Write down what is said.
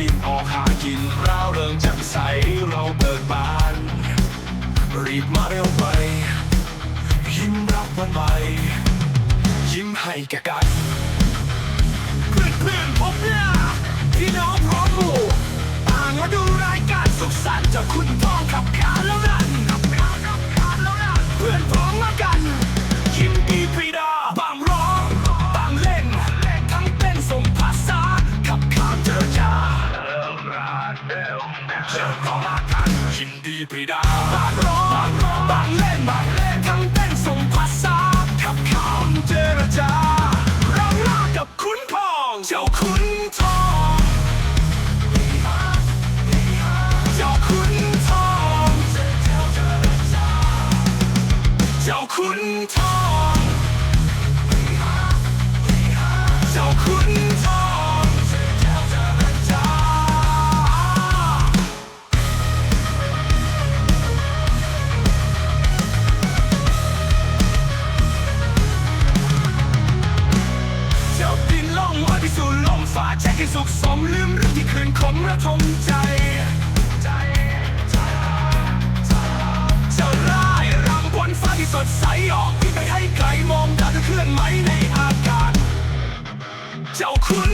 ลิ่นออกหากินร้าเริงจ่มใสเราเบิกบาน รีบมาเร็วไป ยิ้มรับวันใหม่ ยิ้มให้แก่กันเพื่อนเพื่อนผมเนี่ยพี่น้องพร้อมหมู่ต่างมาดูรายการสุขสันต์จากคุณพ่อขับขาน กเร็วเจอของมากันยิ้มดีปรีดาบางร้องบางร้องบางเล่นบางเล่นทั้งเต้นส่งภาษาขับขานเจรจาเราลากับคุณพอง เจ้าคุณ ฟ้าแจ็คให้สุขสมลืมเรื่องที่คืนขมระทมใจจะร่ายรำบนฟ้าที่สดใสออกพี่ไปให้ไกลมองดาวจะเคลื่อนไหมในอากาศ เจ้าคุณ